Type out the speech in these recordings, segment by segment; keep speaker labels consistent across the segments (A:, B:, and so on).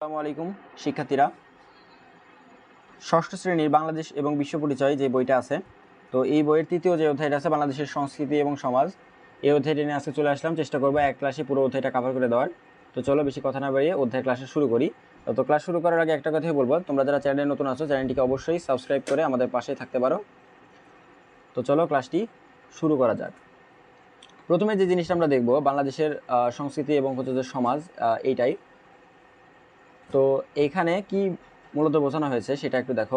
A: আসসালামু আলাইকুম, শিক্ষার্থীরা। ষষ্ঠ শ্রেণির বাংলাদেশ এবং বিশ্ব পরিচয় যে বইটা আছে, তো এই বইয়ের তৃতীয় যে অধ্যায়টা আছে, বাংলাদেশের সংস্কৃতি এবং সমাজ, এই অধ্যায়টি নিয়ে আজকে চলে আসলাম। চেষ্টা করব এক ক্লাসে পুরো অধ্যায়টা কভার করে দেওয়ার। তো চলো বেশি কথা না বাড়িয়ে অধ্যায় ক্লাসে শুরু করি। তো ক্লাস শুরু করার আগে একটা কথাই বলব, তোমরা যারা চ্যানেলে নতুন আছো চ্যানেলটিকে অবশ্যই সাবস্ক্রাইব করে আমাদের পাশে থাকতে পারো। তো চলো ক্লাসটি শুরু করা যাক। প্রথমে যে জিনিসটা আমরা দেখব, বাংলাদেশের সংস্কৃতি এবং হচ্ছে সমাজ এইটাই। তো এইখানে কি মূলত বোঝানো হয়েছে সেটা একটু দেখো,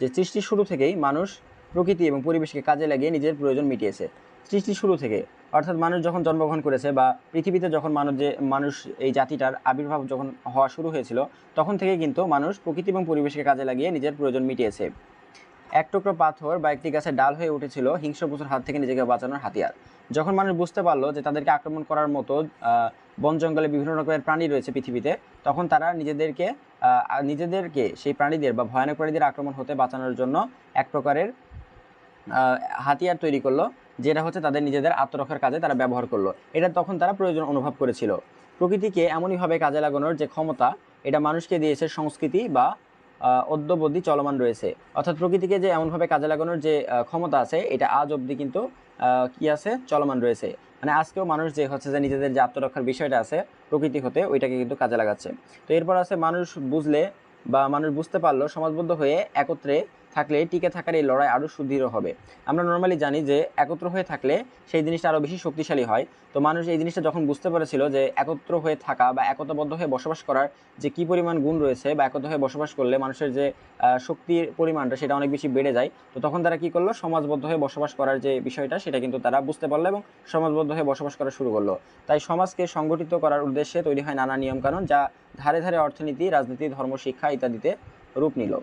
A: যে সৃষ্টির শুরু থেকেই মানুষ প্রকৃতি এবং পরিবেশকে কাজে লাগিয়ে নিজের প্রয়োজন মিটিয়েছে। সৃষ্টির শুরু থেকে, অর্থাৎ মানুষ যখন জন্মগ্রহণ করেছে বা পৃথিবীতে যখন মানুষ যে, মানুষ এই জাতিটার আবির্ভাব যখন হওয়া শুরু হয়েছিল, তখন থেকেই কিন্তু মানুষ প্রকৃতি এবং পরিবেশকে কাজে লাগিয়ে নিজের প্রয়োজন মিটিয়েছে। এক টুকরো পাথর বা একটি গাছের ডাল হয়ে উঠেছিল হিংস্র পশুর হাত থেকে নিজেকে বাঁচানোর হাতিয়ার। যখন মানুষ বুঝতে পারল যে তাদেরকে আক্রমণ করার মতো বন জঙ্গলে বিভিন্ন রকমের প্রাণী রয়েছে পৃথিবীতে, তখন তারা নিজেদেরকে নিজেদেরকে সেই প্রাণীদের বা ভয়ানক প্রাণীদের আক্রমণ হতে বাঁচানোর জন্য এক প্রকারের হাতিয়ার তৈরি করল, যেটা হচ্ছে তাদের নিজেদের আত্মরক্ষার কাজে তারা ব্যবহার করল। এটা তখন তারা প্রয়োজন অনুভব করেছিল। প্রকৃতিকে এমনইভাবে কাজে লাগানোর যে ক্ষমতা, এটা মানুষকে দিয়েছে সংস্কৃতি বা অদ্যবধি চলমান রয়েছে। অর্থাৎ প্রকৃতিকে যে এমনভাবে কাজে লাগানোর যে ক্ষমতা আছে, এটা আজ অবধি কিন্তু কি আছে? চলমান রয়েছে। মানে আজকেও মানুষ যে হচ্ছে যে নিজেদের যে আত্মরক্ষার বিষয়টা আছে, প্রকৃতি হতে ওইটাকে কিন্তু কাজে লাগাচ্ছে। তো এরপর আছে মানুষ বুঝলে বা মানুষ বুঝতে পারল, সমাজবদ্ধ হয়ে একত্রে থাকলে টিকে থাকার এই লড়াই আরও সুদৃঢ় হবে। আমরা নর্মালি জানি যে একত্র হয়ে থাকলে সেই জিনিসটা আরও বেশি শক্তিশালী হয়। তো মানুষ এই জিনিসটা যখন বুঝতে পেরেছিল যে একত্র হয়ে থাকা বা একতাবদ্ধ হয়ে বসবাস করার যে কী পরিমাণ গুণ রয়েছে বা একত্র হয়ে বসবাস করলে মানুষের যে শক্তির পরিমাণটা সেটা অনেক বেশি বেড়ে যায়, তো তখন তারা কী করল? সমাজবদ্ধ হয়ে বসবাস করার যে বিষয়টা সেটা কিন্তু তারা বুঝতে পারল এবং সমাজবদ্ধ হয়ে বসবাস করা শুরু করল। তাই সমাজকে সংগঠিত করার উদ্দেশ্যে তৈরি হয় নানা নিয়মকানুন যা ধারে ধারে অর্থনীতি, রাজনীতি, ধর্ম, শিক্ষা ইত্যাদিতে রূপ নিল।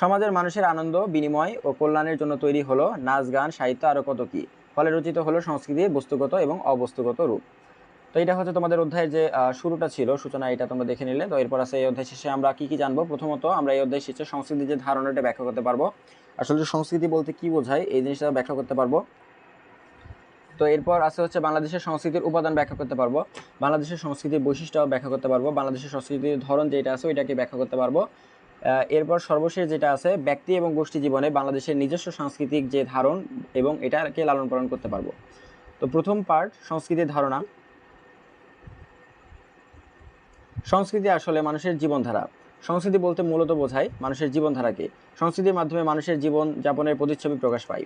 A: সমাজের মানুষের আনন্দ, বিনিময় ও কল্যাণের জন্য তৈরি হলো নাচ, গান, সাহিত্য আরও কত কী। ফলে রচিত হলো সংস্কৃতির বস্তুগত এবং অবস্তুগত রূপ। তো এটা হচ্ছে তোমাদের অধ্যায়ের যে শুরুটা ছিল, সূচনা এটা তোমরা দেখে নিলে। তো এরপর আছে এই অধ্যায় শেষে আমরা কি কি জানব? প্রথমত আমরা এই অধ্যায় শেষে সংস্কৃতির যে ধারণাটা ব্যাখ্যা করতে পারব। আসলে সংস্কৃতি বলতে কি বোঝায়, এই জিনিসটা ব্যাখ্যা করতে পারব। তো এরপর আছে হচ্ছে বাংলাদেশের সংস্কৃতির উপাদান ব্যাখ্যা করতে পারব। বাংলাদেশের সংস্কৃতির বৈশিষ্ট্য ব্যাখ্যা করতে পারব। বাংলাদেশের সংস্কৃতির ধরন যেটা আছে ওইটাকে ব্যাখ্যা করতে পারব। এরপর সর্বশেষ যেটা আছে, ব্যক্তি এবং গোষ্ঠী জীবনে বাংলাদেশের নিজস্ব সাংস্কৃতিক যে ধারণ এবং এটাকে লালন পালন করতে পারব। তো প্রথম পার্ট সংস্কৃতির ধারণা। সংস্কৃতি আসলে মানুষের জীবনধারা। সংস্কৃতি বলতে মূলত বোঝায় মানুষের জীবনধারাকে। সংস্কৃতির মাধ্যমে মানুষের জীবন যাপনের প্রতিচ্ছবি প্রকাশ পায়।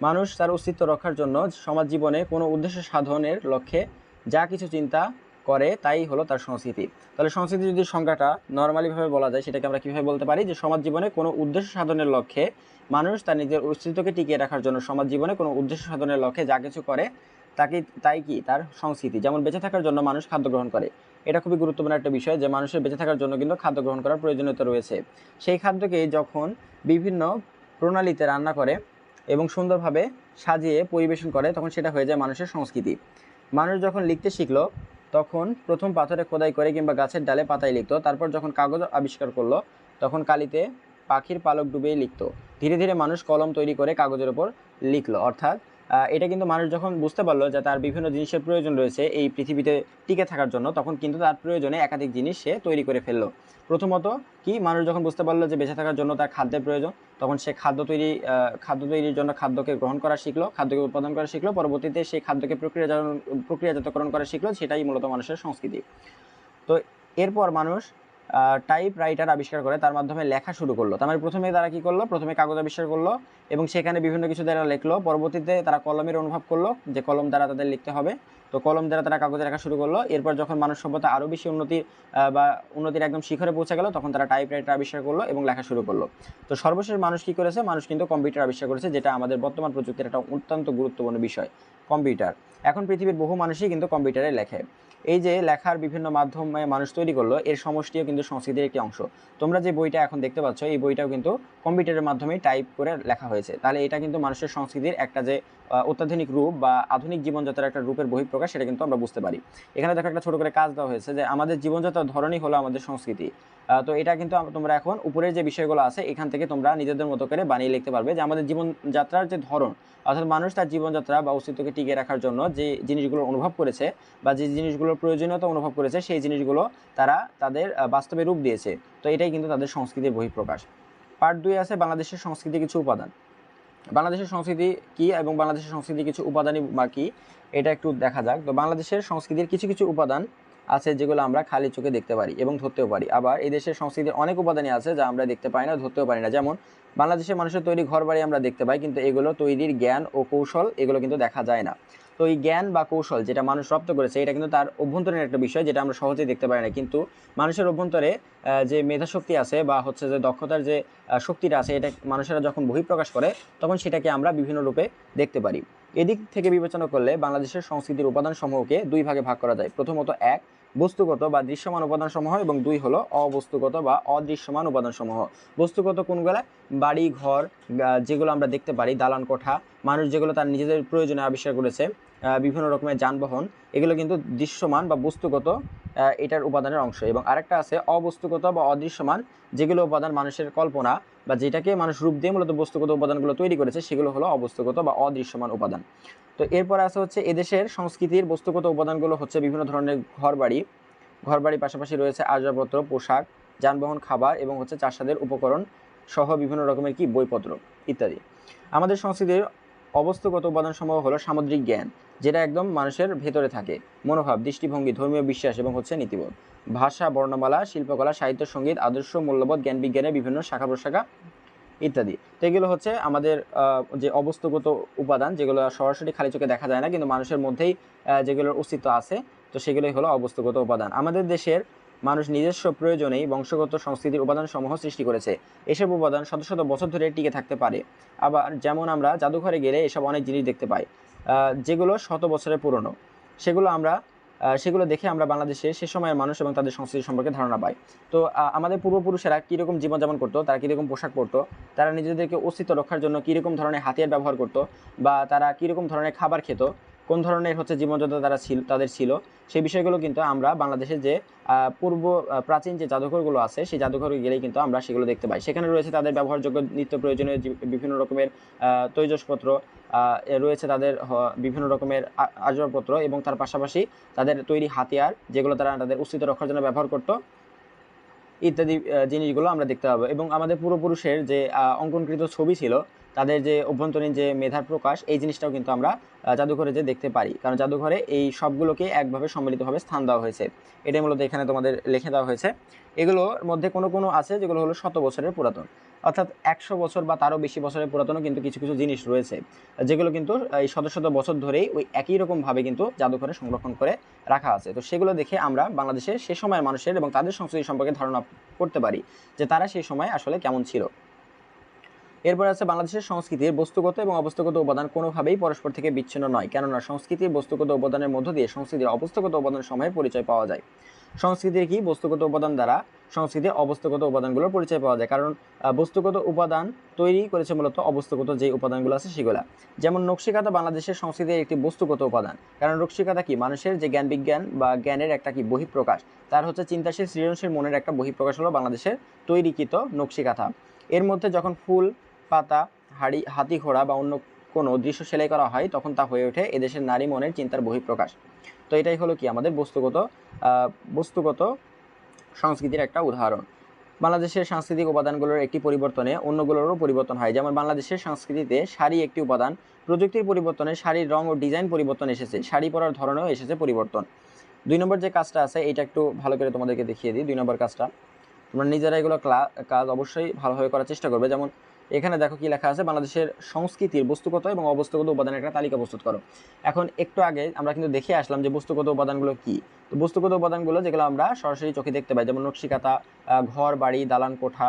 A: মানুষ তার অস্তিত্ব রক্ষার জন্য সমাজ জীবনে কোনো উদ্দেশ্য সাধনের লক্ষ্যে যা কিছু চিন্তা করে, তাই হলো তার সংস্কৃতি। তাহলে সংস্কৃতি যদি সংজ্ঞাটা নর্মালিভাবে বলা যায়, সেটাকে আমরা কীভাবে বলতে পারি? যে সমাজ জীবনে কোনো উদ্দেশ্য সাধনের লক্ষ্যে মানুষ তার নিজের অস্তিত্বকে টিকিয়ে রাখার জন্য সমাজ জীবনে কোনো উদ্দেশ্য সাধনের লক্ষ্যে যা কিছু করে, তাকে, তাই কি? তার সংস্কৃতি। যেমন বেঁচে থাকার জন্য মানুষ খাদ্য গ্রহণ করে। এটা খুবই গুরুত্বপূর্ণ একটা বিষয় যে মানুষের বেঁচে থাকার জন্য কিন্তু খাদ্য গ্রহণ করার প্রয়োজনীয়তা রয়েছে। সেই খাদ্যকে যখন বিভিন্ন প্রণালীতে রান্না করে এবং সুন্দরভাবে সাজিয়ে পরিবেশন করে, তখন সেটা হয়ে যায় মানুষের সংস্কৃতি। মানুষ যখন লিখতে শিখলো তখন প্রথম পাথরে খোদাই করে কিংবা গাছের ডালে পাতায় লিখত। তারপর যখন কাগজ আবিষ্কার করল, তখন কালিতে পাখির পালক ডুবেই লিখত। ধীরে ধীরে মানুষ কলম তৈরি করে কাগজের ওপর লিখলো। অর্থাৎ এটা কিন্তু মানুষ যখন বুঝতে পারল যে তার বিভিন্ন জিনিসের প্রয়োজন রয়েছে এই পৃথিবীতে টিকে থাকার জন্য, তখন কিন্তু তার প্রয়োজনে একাধিক জিনিস সে তৈরি করে ফেলল। প্রথমত কি, মানুষ যখন বুঝতে পারল যে বেঁচে থাকার জন্য তার খাদ্যের প্রয়োজন, তখন সে খাদ্য তৈরি খাদ্য তৈরির জন্য খাদ্যকে গ্রহণ করা শিখলো, খাদ্যকে উৎপাদন করা শিখলো, পরবর্তীতে সেই খাদ্যকে প্রক্রিয়াজাত প্রক্রিয়াজাতকরণ করা শিখলো, সেটাই মূলত মানুষের সংস্কৃতি। তো এরপর মানুষ টাইপ রাইটার আবিষ্কার করে তার মাধ্যমে লেখা শুরু করল। তার মানে প্রথমে তারা কি করল? প্রথমে কাগজ আবিষ্কার করল এবং সেখানে বিভিন্ন কিছু দ্বারা লিখলো। পরবর্তীতে তারা কলমের অনুভব করল যে কলম দ্বারা তাদের লিখতে হবে। তো কলম দ্বারা তারা কাগজে লেখা শুরু করল। এরপর যখন মানুষ সভ্যতা আরও বেশি উন্নতির আহ, বা উন্নতির একদম শিখরে পৌঁছে গেল তখন তারা টাইপ রাইটার আবিষ্কার করল এবং লেখা শুরু করল। তো সর্বশেষ মানুষ কি করেছে? মানুষ কিন্তু কম্পিউটার আবিষ্কার করেছে যেটা আমাদের বর্তমান প্রযুক্তির একটা অত্যন্ত গুরুত্বপূর্ণ বিষয় কম্পিউটার এখন পৃথিবীর বহু মানুষই কিন্তু কম্পিউটারে লেখে। এই যে লেখার বিভিন্ন মাধ্যমে মানুষ তৈরি করল, এর সমষ্টিও কিন্তু সংস্কৃতির একটি অংশ। তোমরা যে বইটা এখন দেখতে পাচ্ছ, এই বইটাও কিন্তু কম্পিউটারের মাধ্যমে টাইপ করে লেখা হয়েছে। তাহলে এটা কিন্তু মানুষের সংস্কৃতির একটা যে অত্যাধুনিক রূপ বা আধুনিক জীবনযাত্রার একটা রূপের বহিঃপ্রকাশ, সেটা কিন্তু আমরা বুঝতে পারি। এখানে দেখো একটা ছোট করে কাজ দেওয়া হয়েছে যে আমাদের জীবনযাত্রার ধরনই হলো আমাদের সংস্কৃতি। তো এটা কিন্তু তোমরা এখন উপরের যে বিষয়গুলো আছে, এখান থেকে তোমরা নিজেদের মতো করে বানিয়ে লিখতে পারবে যে আমাদের জীবনযাত্রার যে ধরন, অর্থাৎ মানুষ তার জীবনযাত্রা বা অস্তিত্বকে টিকিয়ে রাখার জন্য যে জিনিসগুলো অনুভব করেছে বা যে জিনিসগুলোর প্রয়োজনীয়তা অনুভব করেছে, সেই জিনিসগুলো তারা তাদের বাস্তবে রূপ দিয়েছে। তো এটাই কিন্তু তাদের সংস্কৃতির বহিঃপ্রকাশ। পার্ট দুই আছে বাংলাদেশের সংস্কৃতির কিছু উপাদান। বাংলাদেশের সংস্কৃতি কি এবং বাংলাদেশের সংস্কৃতি কিছু উপাদানই বা কি, এটা একটু দেখা যাক। তো বাংলাদেশের সংস্কৃতির কিছু কিছু উপাদান আছে যেগুলো আমরা খালি চোখে দেখতে পারি এবং ধরতেও পারি। আবার এই দেশের সংস্কৃতির অনেক উপাদানই আছে যা আমরা দেখতে পাই না, ধরতেও পারি না। যেমন বাংলাদেশের মানুষের তৈরি ঘর বাড়ি আমরা দেখতে পাই, কিন্তু এগুলো তৈরির জ্ঞান ও কৌশল এগুলো কিন্তু দেখা যায় না। তো এই জ্ঞান বা কৌশল যেটা মানুষ রপ্ত করেছে, এটা কিন্তু তার অভ্যন্তরীণ একটা বিষয় যেটা আমরা সহজেই দেখতে পারি না। কিন্তু মানুষের অভ্যন্তরে যে মেধাশক্তি আছে বা হচ্ছে যে দক্ষতার যে শক্তিটা আছে, এটা মানুষেরা যখন বহিঃপ্রকাশ করে, তখন সেটাকে আমরা বিভিন্ন রূপে দেখতে পারি। এদিক থেকে বিবেচনা করলে বাংলাদেশের সংস্কৃতির উপাদানসমূহকে দুই ভাগে ভাগ করা যায়। প্রথমত এক, বস্তুগত বা দৃশ্যমান উপাদানসমূহ এবং দুই হলো অবস্তুগত বা অদৃশ্যমান উপাদানসমূহ। বস্তুগত কোনগুলা? বাড়ি, ঘর যেগুলো আমরা দেখতে পারি, দালান, কোঠা। মানুষ যেগুলো তার নিজেদের প্রয়োজনে আবিষ্কার করেছে বিভিন্ন রকমের যানবাহন, এগুলো কিন্তু দৃশ্যমান বা বস্তুগত এটার উপাদানের অংশ। এবং আরেকটা আছে অবস্তুগত বা অদৃশ্যমান, যেগুলো উপাদান মানুষের কল্পনা বা যেটাকে মানুষ রূপ দিয়ে মূলত বস্তুগত উপাদানগুলো তৈরি করেছে, সেগুলো হলো অবস্তুগত বা অদৃশ্যমান উপাদান। তো এরপর আছে হচ্ছে এদেশের সংস্কৃতির বস্তুগত উপাদানগুলো হচ্ছে বিভিন্ন ধরনের ঘরবাড়ি। ঘরবাড়ির পাশাপাশি রয়েছে আসবাবপত্র, পোশাক, যানবাহন, খাবার এবং হচ্ছে চাষাদের উপকরণ সহ বিভিন্ন রকমের কি? বইপত্র ইত্যাদি। আমাদের সংস্কৃতির অবস্তুগত উপাদানসমূহ হলো সামুদ্রিক জ্ঞান। যেটা একদম মানুষের ভেতরে থাকে। মনোভাব, দৃষ্টিভঙ্গি, ধর্মীয় বিশ্বাস এবং হচ্ছে নীতিবোধ। ভাষা, বর্ণমালা, শিল্পকলা, সাহিত্য, সংগীত, আদর্শ, মূল্যবোধ, জ্ঞান বিজ্ঞানের বিভিন্ন শাখা প্রশাখা ইত্যাদি। তো এগুলো হচ্ছে আমাদের যে অবস্তুগত উপাদান যেগুলো সরাসরি খালি চোখে দেখা যায় না, কিন্তু মানুষের মধ্যেই যেগুলোর অস্তিত্ব আছে, তো সেগুলোই হলো অবস্তুগত উপাদান। আমাদের দেশের মানুষ নিজস্ব প্রয়োজনেই বংশগত সংস্কৃতির উপাদান সমূহ সৃষ্টি করেছে। এসব উপাদান শত শত বছর ধরে টিকে থাকতে পারে। আবার যেমন আমরা জাদুঘরে গেলে এসব অনেক জিনিস দেখতে পাই যেগুলো শত বছরের পুরনো। সেগুলো আমরা সেগুলো দেখে আমরা বাংলাদেশে সে সময়ের মানুষ এবং তাদের সংস্কৃতি সম্পর্কে ধারণা পাই। তো আমাদের পূর্বপুরুষেরা কীরকম জীবনযাপন করতো, তারা কীরকম পোশাক পরতো, তারা নিজেদেরকে অস্তিত্ব রক্ষার জন্য কীরকম ধরনের হাতিয়ার ব্যবহার করতো, বা তারা কীরকম ধরনের খাবার খেত কোন ধরনের হচ্ছে জীবনযাত্রা তারা ছিল, তাদের ছিল, সেই বিষয়গুলো কিন্তু আমরা বাংলাদেশের যে পূর্ব প্রাচীন যে জাদুঘরগুলো আছে, সেই জাদুঘরে গেলেই কিন্তু আমরা সেগুলো দেখতে পাই। সেখানে রয়েছে তাদের ব্যবহারযোগ্য নিত্য প্রয়োজনীয় বিভিন্ন রকমের তৈজসপত্র রয়েছে তাদের বিভিন্ন রকমের আসবাবপত্র এবং তার পাশাপাশি তাদের তৈরি হাতিয়ার, যেগুলো তারা তাদের অস্তিত্ব রক্ষার জন্য ব্যবহার করতো, ইত্যাদি জিনিসগুলো আমরা দেখতে পাবো। এবং আমাদের পূর্বপুরুষের যে অঙ্কনকৃত ছবি ছিল তাদের যে অভ্যন্তরীণ যে মেধার প্রকাশ, এই জিনিসটাও কিন্তু আমরা জাদুঘরে যে দেখতে পারি। কারণ জাদুঘরে এই সবগুলোকে একভাবে সম্মিলিতভাবে স্থান দেওয়া হয়েছে। এটাই মূলত এখানে তোমাদের লিখে দেওয়া হয়েছে। এগুলোর মধ্যে কোনো কোনো আছে যেগুলো হলো শত বছরের পুরাতন। অর্থাৎ একশো বছর বা তারও বেশি বছরের পুরাতনও কিন্তু কিছু কিছু জিনিস রয়েছে, যেগুলো কিন্তু এই শত শত বছর ধরেই ওই একই রকমভাবে কিন্তু জাদুঘরে সংরক্ষণ করে রাখা আছে। তো সেগুলো দেখে আমরা বাংলাদেশের সে সময়ের মানুষের এবং তাদের সংস্কৃতি সম্পর্কে ধারণা করতে পারি যে তারা সেই সময় আসলে কেমন ছিল। এরপর আছে বাংলাদেশের সংস্কৃতির বস্তুগত এবং অবস্থাগত উপাদান কোনোভাবেই পরস্পর থেকে বিচ্ছিন্ন নয়, কেননা সংস্কৃতির বস্তুগত উপাদানের মধ্য দিয়ে সংস্কৃতির অবস্থাগত উপাদান সময়ের পরিচয় পাওয়া যায়। সংস্কৃতির কি? বস্তুগত উপাদান দ্বারা সংস্কৃতির অবস্থাগত উপাদানগুলোর পরিচয় পাওয়া যায়। কারণ বস্তুগত উপাদান তৈরি করেছে মূলত অবস্থাগত যে উপাদানগুলো আছে সেগুলো। যেমন নকশিকাতা বাংলাদেশের সংস্কৃতির একটি বস্তুগত উপাদান। কারণ নকশিকাতা কি? মানুষের যে জ্ঞান বিজ্ঞান বা জ্ঞানের একটা কি? বহিঃপ্রকাশ। তার হচ্ছে চিন্তাশীল, সৃজনশীল মনের একটা বহিঃপ্রকাশ হলো বাংলাদেশের তৈরিকৃত নকশিকাথা এর মধ্যে যখন ফুল পাতা, হাড়ি হাতি ঘোড়া বা অন্য কোনো দৃশ্য সেলাই করা হয়, তখন তা হয়ে ওঠে এদেশের নারী মনের চিন্তার বহিঃপ্রকাশ। তো এটাই হলো কি আমাদের বস্তুগত বস্তুগত সংস্কৃতির একটা উদাহরণ। বাংলাদেশের সাংস্কৃতিক উপাদানগুলোর একটি পরিবর্তনে অন্যগুলোরও পরিবর্তন হয়। যেমন বাংলাদেশের সংস্কৃতিতে শাড়ি একটি উপাদান, প্রযুক্তির পরিবর্তনে শাড়ির রং ও ডিজাইন পরিবর্তন এসেছে, শাড়ি পরার ধরনেও এসেছে পরিবর্তন। দুই নম্বর যে কাজটা আছে এটা একটু ভালো করে তোমাদেরকে দেখিয়ে দিই, দুই নম্বর কাজটা। তোমরা নিজেরা এগুলো কাজ অবশ্যই ভালোভাবে করার চেষ্টা করবে। যেমন এখানে দেখো কি লেখা আছে, বাংলাদেশের সংস্কৃতির বস্তুগত এবং অবস্তুগত উপাদানের একটা তালিকা প্রস্তুত করো। এখন একটু আগে আমরা কিন্তু দেখে আসলাম যে বস্তুগত উপাদানগুলো কি। তো বস্তুগত উপাদানগুলো যেগুলো আমরা সরাসরি চোখে দেখতে পাই, যেমন নকশিকাতা ঘর, বাড়ি, দালান, কোঠা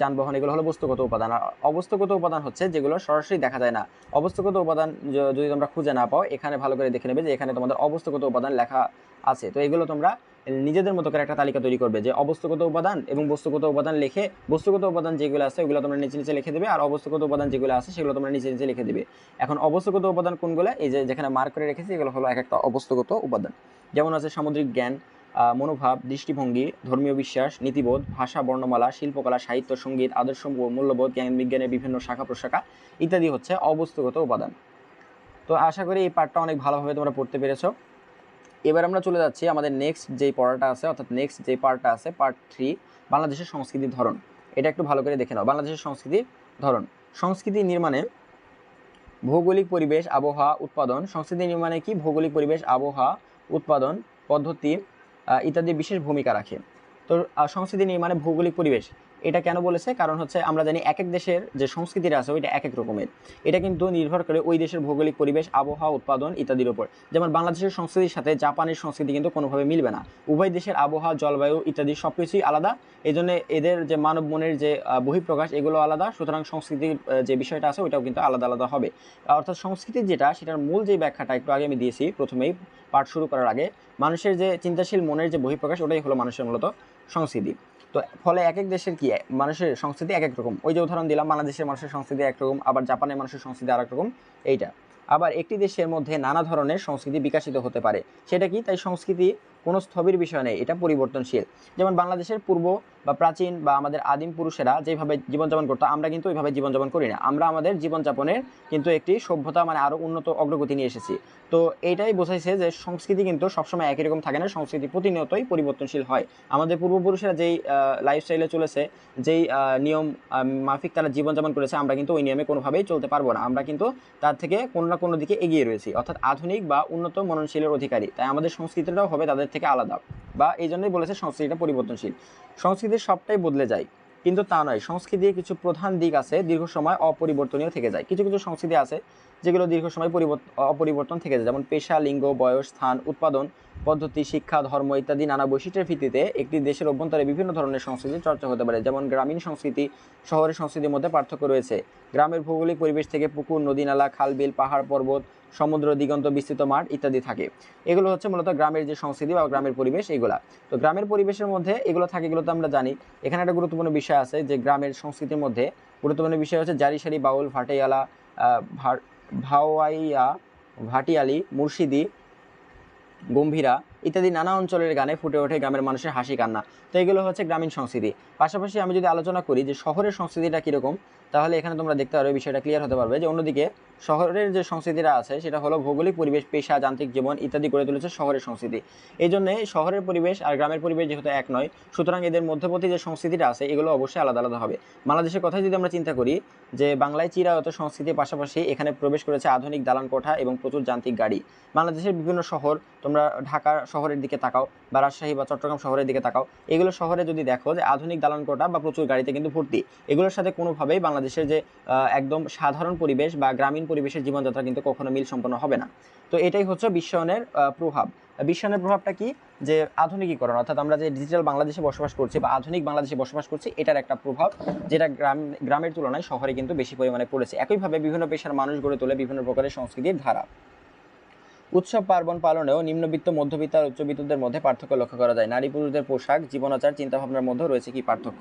A: যানবাহন, এগুলো হলো বস্তুগত উপাদান। আর অবস্তুগত উপাদান হচ্ছে যেগুলো সরাসরি দেখা যায় না। অবস্তুগত উপাদান যদি তোমরা খুঁজে না পাও, এখানে ভালো করে দেখে নেবে যে এখানে তোমাদের অবস্তুগত উপাদান লেখা আছে। তো এগুলো তোমরা নিজেদের মতো করে একটা তালিকা তৈরি করবে যে অবস্তুগত উপাদান এবং বস্তুগত উপাদান লিখে, বস্তুগত উপাদান যেগুলো আছে ওগুলো তোমরা নিচে নিচে লিখে দেবে আর অবস্তুগত উপাদান যেগুলো আছে সেগুলো তোমরা নিচে নিচে লিখে দেবে। এখন অবস্তুগত উপাদান কোনগুলো? এই যে যেখানে মার্ক করে রেখেছি এগুলো হলো এক একটা অবস্তুগত উপাদান। যেমন আছে সামুদ্রিক জ্ঞান মনোভাব, দৃষ্টিভঙ্গি, ধর্মীয় বিশ্বাস, নীতিবোধ, ভাষা, বর্ণমালা, শিল্পকলা, সাহিত্য, সংগীত, আদর্শ, মূল্যবোধ, জ্ঞান, বিজ্ঞানের বিভিন্ন শাখা প্রশাখা ইত্যাদি হচ্ছে অবস্তুগত উপাদান। তো আশা করি এই পার্টটা অনেক ভালোভাবে তোমরা পড়তে পেরেছ। এবার আমরা চলে যাচ্ছি আমাদের নেক্সট যেই পড়াটা আছে, অর্থাৎ নেক্সট যে পার্টটা আছে পার্ট থ্রি বাংলাদেশের সংস্কৃতির ধরন। এটা একটু ভালো করে দেখে নাও, বাংলাদেশের সংস্কৃতির ধরন। সংস্কৃতি নির্মাণে ভৌগোলিক পরিবেশ, আবহাওয়া, উৎপাদন, সংস্কৃতি নির্মাণে কি ভৌগোলিক পরিবেশ, আবহাওয়া, উৎপাদন, পদ্ধতি ইত্যাদি বিশেষ ভূমিকা রাখে। তো সংস্কৃতি নির্মাণে ভৌগোলিক পরিবেশ এটা কেন বলেছে? কারণ হচ্ছে আমরা জানি এক এক দেশের যে সংস্কৃতিটা আছে, ওইটা এক এক রকমের। এটা কিন্তু নির্ভর করে ওই দেশের ভৌগোলিক পরিবেশ, আবহাওয়া, উৎপাদন ইত্যাদির উপর। যেমন বাংলাদেশের সংস্কৃতির সাথে জাপানের সংস্কৃতি কিন্তু কোনোভাবে মিলবে না। উভয় দেশের আবহাওয়া, জলবায়ু ইত্যাদি সব কিছুই আলাদা। এই জন্য এদের যে মানব মনের যে বহিঃপ্রকাশ, এগুলো আলাদা। সুতরাং সংস্কৃতির যে বিষয়টা আছে, ওইটাও কিন্তু আলাদা আলাদা হবে। অর্থাৎ সংস্কৃতির যেটা, সেটার মূল যে ব্যাখ্যাটা একটু আগে আমি দিয়েছি, প্রথমেই পাঠ শুরু করার আগে, মানুষের যে চিন্তাশীল মনের যে বহিঃপ্রকাশ, ওটাই হলো মানুষের মূলত সংস্কৃতি। তো ফলে এক এক দেশের কি, মানুষের সংস্কৃতি এক এক রকম। ওই যে উদাহরণ দিলাম, বাংলাদেশের মানুষের সংস্কৃতি একরকম আবার জাপানের মানুষের সংস্কৃতি আরেক রকম, এইটা। আবার একটি দেশের মধ্যে নানা ধরনের সংস্কৃতি বিকাশিত হতে পারে। সেটা কি? তাই সংস্কৃতি কোনো স্থবির বিষয় নেই, এটা পরিবর্তনশীল। যেমন বাংলাদেশের পূর্ব বা প্রাচীন বা আমাদের আদিম পুরুষেরা যেভাবে জীবনযাপন করতো, আমরা কিন্তু ওইভাবে জীবনযাপন করি না। আমরা আমাদের জীবনযাপনের কিন্তু একটি সভ্যতা মানে আরও উন্নত অগ্রগতি নিয়ে এসেছি। তো এইটাই বোঝাইছে যে সংস্কৃতি কিন্তু সবসময় একই রকম থাকে না, সংস্কৃতি প্রতিনিয়তই পরিবর্তনশীল হয়। আমাদের পূর্বপুরুষেরা যেই লাইফস্টাইলে চলেছে, যেই নিয়ম মাফিক তারা জীবনযাপন করেছে, আমরা কিন্তু ওই নিয়মে কোনোভাবেই চলতে পারব না। আমরা কিন্তু তার থেকে কোনো না কোনো দিকে এগিয়ে রয়েছি। অর্থাৎ আধুনিক বা উন্নত মননশীলের অধিকারী। তাই আমাদের সংস্কৃতিটাও হবে তাদের থেকে আলাদা বা এই জন্যই বলেছে সংস্কৃতিটা পরিবর্তনশীল। সংস্কৃতির সবটাই বদলে যায়, কিন্তু তা নয়। সংস্কৃতির কিছু প্রধান দিক আছে, দীর্ঘ সময় অপরিবর্তনীয় থেকে যায়। কিছু কিছু সংস্কৃতি আছে যেগুলো দীর্ঘ সময় পরিবর্তন অপরিবর্তন থেকে যায়। যেমন পেশা, লিঙ্গ, বয়স, স্থান, উৎপাদন পদ্ধতি, শিক্ষা, ধর্ম ইত্যাদি নানা বৈশিষ্ট্যের ভিত্তিতে একটি দেশের অভ্যন্তরে বিভিন্ন ধরনের সংস্কৃতির চর্চা হতে পারে, যেমন গ্রামীণ সংস্কৃতি শহরের সংস্কৃতির মধ্যে পার্থক্য রয়েছে। গ্রামের ভৌগোলিক পরিবেশ থেকে পুকুর, নদী, নালা, খাল, বিল, পাহাড়, পর্বত, সমুদ্র, দিগন্ত, বিস্তৃত মাঠ ইত্যাদি থাকে। এগুলো হচ্ছে মূলত গ্রামের যে সংস্কৃতি বা গ্রামের পরিবেশ এগুলা। তো গ্রামের পরিবেশের মধ্যে এগুলো থাকে এগুলো তো আমরা জানি। এখানে একটা গুরুত্বপূর্ণ বিষয় আছে যে গ্রামের সংস্কৃতির মধ্যে গুরুত্বপূর্ণ বিষয় হচ্ছে জারিসারি বাউল, ভাটিয়ালা ভাওয়াইয়া, ভাটিয়ালি, মুর্শিদি গম্ভীরা ইত্যাদি নানা অঞ্চলের গানে ফুটে ওঠে গ্রামের মানুষের হাসি কান্না। তো এগুলো হচ্ছে গ্রামীণ সংস্কৃতি। পাশাপাশি আমি যদি আলোচনা করি যে শহরের সংস্কৃতিটা কীরকম তাহলে এখানে তোমরা দেখতে পারবে, বিষয়টা ক্লিয়ার হতে পারবে যে অন্যদিকে শহরের যে সংস্কৃতিটা আছে, সেটা হলো ভৌগোলিক পরিবেশ, পেশা, যান্ত্রিক জীবন ইত্যাদি গড়ে তুলেছে শহরের সংস্কৃতি। এই জন্যে শহরের পরিবেশ আর গ্রামের পরিবেশ যেহেতু এক নয়, সুতরাং এদের মধ্যবর্তী যে সংস্কৃতিটা আছে, এগুলো অবশ্যই আলাদা আলাদা হবে। বাংলাদেশের কথা যদি আমরা চিন্তা করি যে বাংলায় চিরায়ত সংস্কৃতির পাশাপাশি এখানে প্রবেশ করেছে আধুনিক দালান কোঠা এবং প্রচুর যান্ত্রিক গাড়ি। বাংলাদেশের বিভিন্ন শহর, তোমরা ঢাকা শহরের দিকে তাকাও বা রাজশাহী বা চট্টগ্রাম শহরের দিকে তাকাও, এগুলো শহরে যদি দেখো যে আধুনিক দালান কোঠা বা প্রচুর গাড়িতে কিন্তু ভর্তি, এগুলোর সাথে কোনোভাবেই বাংলাদেশের যে একদম সাধারণ পরিবেশ বা গ্রামীণ পরিবেশের জীবনযাত্রা কিন্তু কখনো মিল সম্পন্ন হবে না। তো এটাই হচ্ছে বিশ্বায়নের প্রভাব। বিশ্বায়নের প্রভাবটা কি? যে আধুনিকীকরণ, অর্থাৎ আমরা যে ডিজিটাল বাংলাদেশে বসবাস করছি বা আধুনিক বাংলাদেশে বসবাস করছি, এটার একটা প্রভাব যেটা গ্রাম, গ্রামের তুলনায় শহরে কিন্তু বেশি পরিমাণে পড়েছে। একইভাবে বিভিন্ন পেশার মানুষ গড়ে তোলে বিভিন্ন প্রকারের সংস্কৃতির ধারা। উৎসব পার্বণ পালনেও নিম্নবিত্ত, মধ্যবিত্ত আর উচ্চবিত্তদের মধ্যে পার্থক্য লক্ষ্য করা যায়। নারী পুরুষদের পোশাক, জীবনাচার, চিন্তাভাবনার মধ্যে রয়েছে কি পার্থক্য?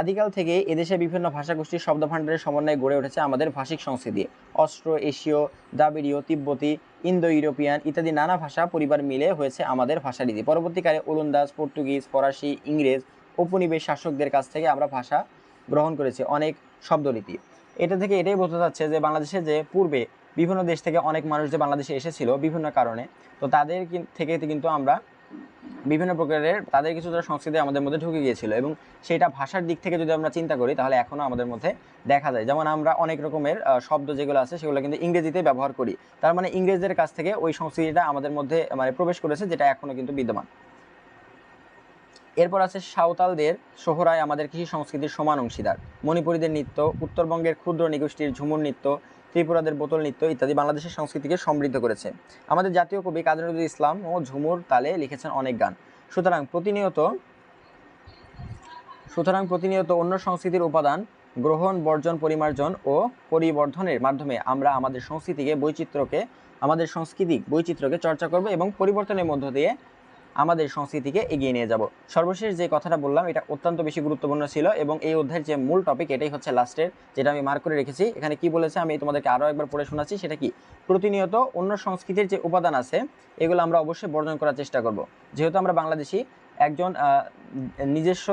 A: আদিকাল থেকে এদেশে বিভিন্ন ভাষাগোষ্ঠীর শব্দভাণ্ডারের সমন্বয়ে গড়ে উঠেছে আমাদের ভাষিক সংস্কৃতি। অস্ট্রো, এশীয়, দ্রাবিড়ীয়, তিব্বতী ইন্দো ইউরোপিয়ান ইত্যাদি নানা ভাষা পরিবার মিলে হয়েছে আমাদের ভাষারীতি। পরবর্তীকালে ওলন্দাজ, পর্তুগিজ, ফরাসি, ইংরেজ, উপনিবেশ শাসকদের কাছ থেকে আমরা ভাষা গ্রহণ করেছি, অনেক শব্দরীতি। এটা থেকে এটাই বোঝা যাচ্ছে যে বাংলাদেশে যে পূর্বে বিভিন্ন দেশ থেকে অনেক মানুষ যে বাংলাদেশে এসেছিল বিভিন্ন কারণে, তো তাদের থেকে কিন্তু আমরা বিভিন্ন প্রকারের, তাদের কিছুটা সংস্কৃতি আমাদের মধ্যে ঢুকে গিয়েছিল এবং সেটা ভাষার দিক থেকে যদি আমরা চিন্তা করি, তাহলে এখনও আমাদের মধ্যে দেখা যায়। যেমন আমরা অনেক রকমের শব্দ যেগুলো আছে, সেগুলো কিন্তু ইংরেজিতে ব্যবহার করি। তার মানে ইংরেজদের কাছ থেকে ওই সংস্কৃতিটা আমাদের মধ্যে মানে প্রবেশ করেছে, যেটা এখনও কিন্তু বিদ্যমান। এরপর আছে সাঁওতালদের সোহরায় আমাদের কৃষি সংস্কৃতির সমান অংশীদার। মণিপুরীদের নৃত্য, উত্তরবঙ্গের ক্ষুদ্র নিগোষ্ঠীর ঝুমুর নৃত্য ত্রিপুরাদের বোতল নৃত্য ইত্যাদি বাংলাদেশের সংস্কৃতিকে সমৃদ্ধ করেছে। আমাদের জাতীয় কবি কাজী নজরুল ইসলাম ও ঝুমুর তালে লিখেছেন অনেক গান। সুতরাং প্রতিনিয়ত সুতরাং প্রতিনিয়ত অন্য সংস্কৃতির উপাদান, গ্রহণ, বর্জন, পরিমার্জন ও পরিবর্ধনের মাধ্যমে আমরা আমাদের সংস্কৃতিকে বৈচিত্র্যকে, আমাদের সাংস্কৃতিক বৈচিত্র্যকে চর্চা করব এবং পরিবর্তনের মধ্য দিয়ে আমাদের সংস্কৃতিকে এগিয়ে নিয়ে যাব। সর্বশেষ যে কথাটা বললাম, এটা অত্যন্ত বেশি গুরুত্বপূর্ণ ছিল এবং এই অধ্যায়ের যে মূল টপিক এটাই হচ্ছে লাস্টের যেটা আমি মার্ক করে রেখেছি। এখানে কি বলেছে আমি তোমাদেরকে আরও একবার পড়ে শোনাচ্ছি, সেটা কি? প্রতিনিয়ত অন্য সংস্কৃতির যে উপাদান আছে, এগুলো আমরা অবশ্যই বর্জন করার চেষ্টা করব। যেহেতু আমরা বাংলাদেশি, একজন নিজস্ব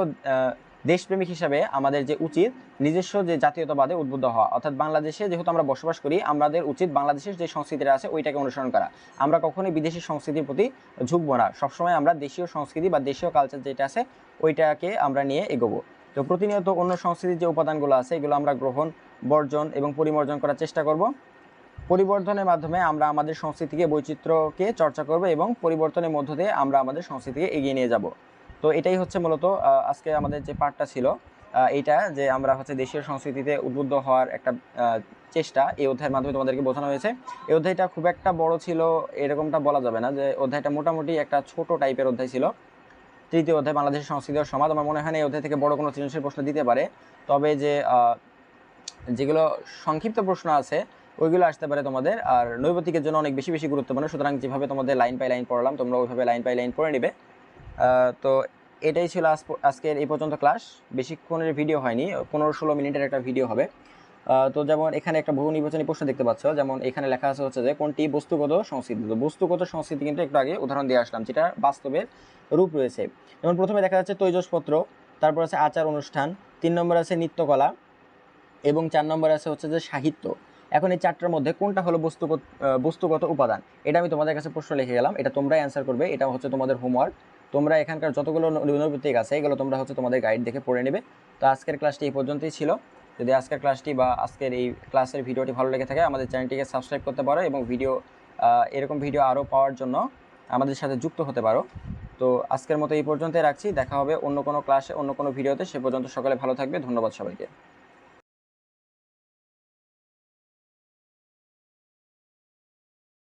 A: দেশপ্রেমিক হিসাবে আমাদের যে উচিত নিজস্ব যে জাতীয়তাবাদে উদ্বুদ্ধ হওয়া, অর্থাৎ বাংলাদেশে যেহেতু আমরা বসবাস করি, আমাদের উচিত বাংলাদেশের যে সংস্কৃতিটা আছে ওইটাকে অনুসরণ করা। আমরা কখনোই বিদেশি সংস্কৃতির প্রতি ঝুঁকবো না। সবসময় আমরা দেশীয় সংস্কৃতি বা দেশীয় কালচার যেটা আছে, ওইটাকে আমরা নিয়ে এগোবো। তো প্রতিনিয়ত অন্য সংস্কৃতির যে উপাদানগুলো আছে, এগুলো আমরা গ্রহণ, বর্জন এবং পরিমার্জন করার চেষ্টা করব। পরিবর্তনের মাধ্যমে আমরা আমাদের সংস্কৃতিকে, বৈচিত্র্যকে চর্চা করব এবং পরিবর্তনের মধ্য দিয়ে আমরা আমাদের সংস্কৃতিকে এগিয়ে নিয়ে যাব। তো এটাই হচ্ছে মূলত আজকে আমাদের যে পার্টটা ছিল এইটা যে আমরা হচ্ছে দেশীয় সংস্কৃতিতে উদ্বুদ্ধ হওয়ার একটা চেষ্টা এই অধ্যায়ের মাধ্যমে তোমাদেরকে বোঝানো হয়েছে। এই অধ্যায়টা খুব একটা বড় ছিল, এরকমটা বলা যাবে না যে অধ্যায়টা মোটামুটি একটা ছোট টাইপের অধ্যায় ছিল। তৃতীয় অধ্যায়, বাংলাদেশের সংস্কৃতি ও সমাজ। আমার মনে হয় না এই অধ্যায় থেকে বড় কোনো সৃজনশীল প্রশ্ন দিতে পারে। তবে যে যেগুলো সংক্ষিপ্ত প্রশ্ন আছে, ওইগুলো আসতে পারে তোমাদের। আর নৈবতিকের জন্য অনেক বেশি বেশি গুরুত্বপূর্ণ। সুতরাং যেভাবে তোমাদের লাইন বাই লাইন পড়ালাম, তোমরা ওইভাবে লাইন বাই লাইন পড়ে নেবে। তো এটাই ছিল আজ আজকের এই পর্যন্ত ক্লাস। বেশিক্ষণের ভিডিও হয়নি, পনেরো ষোলো মিনিটের একটা ভিডিও হবে। তো যেমন এখানে একটা বহু নির্বাচনী প্রশ্ন দেখতে পাচ্ছ, যেমন এখানে লেখা আছে হচ্ছে যে, কোনটি বস্তুগত সংস্কৃতি? তো বস্তুগত সংস্কৃতি কিন্তু একটু আগে উদাহরণ দিয়ে আসলাম, যেটা বাস্তবের রূপ রয়েছে। যেমন প্রথমে দেখা যাচ্ছে তৈজসপত্র, তারপর আছে আচার অনুষ্ঠান, তিন নম্বর আছে নৃত্যকলা, এবং চার নম্বর আছে হচ্ছে যে সাহিত্য। এখন এই চারটার মধ্যে কোনটা হলো বস্তুগত বস্তুগত উপাদান? এটা আমি তোমাদের কাছে প্রশ্ন লিখে গেলাম, এটা তোমরাই অ্যান্সার করবে, এটা হচ্ছে তোমাদের হোমওয়ার্ক তোমরা এখানকার যতগুলো নৈবৃত্তিক আছে, এগুলো তোমরা হচ্ছে তোমাদের গাইড দেখে পড়ে নেবে। তো আজকের ক্লাসটি এই পর্যন্তই ছিল। যদি আজকের ক্লাসটি বা আজকের এই ক্লাসের ভিডিওটি ভালো লেগে থাকে, আমাদের চ্যানেলটিকে সাবস্ক্রাইব করতে পারো এবং ভিডিও এরকম ভিডিও আরও পাওয়ার জন্য আমাদের সাথে যুক্ত হতে পারো। তো আজকের মতো এই পর্যন্তই রাখছি। দেখা হবে অন্য কোনো ক্লাসে অন্য কোনো ভিডিওতে সে পর্যন্ত সকালে ভালো থাকবে। ধন্যবাদ সবাইকে।